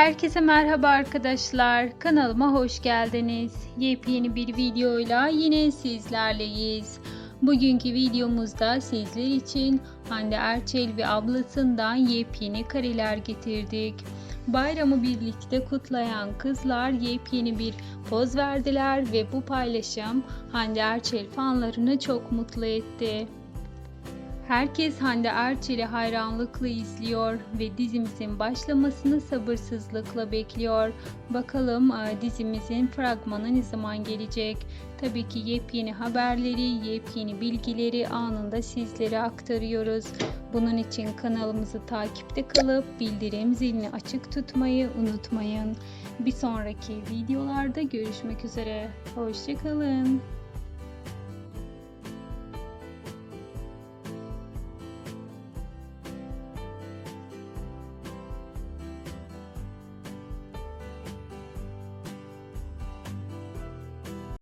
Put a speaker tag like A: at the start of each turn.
A: Herkese merhaba arkadaşlar. Kanalıma hoş geldiniz. Yepyeni bir videoyla yine sizlerleyiz. Bugünkü videomuzda sizler için Hande Erçel ve ablasından yepyeni kareler getirdik. Bayramı birlikte kutlayan kızlar yepyeni bir poz verdiler ve bu paylaşım Hande Erçel fanlarını çok mutlu etti. Herkes Hande Erçel'i hayranlıkla izliyor ve dizimizin başlamasını sabırsızlıkla bekliyor. Bakalım e, dizimizin fragmanı ne zaman gelecek? Tabii ki yepyeni haberleri, yepyeni bilgileri anında sizlere aktarıyoruz. Bunun için kanalımızı takipte kalıp bildirim zilini açık tutmayı unutmayın. Bir sonraki videolarda görüşmek üzere. Hoşçakalın.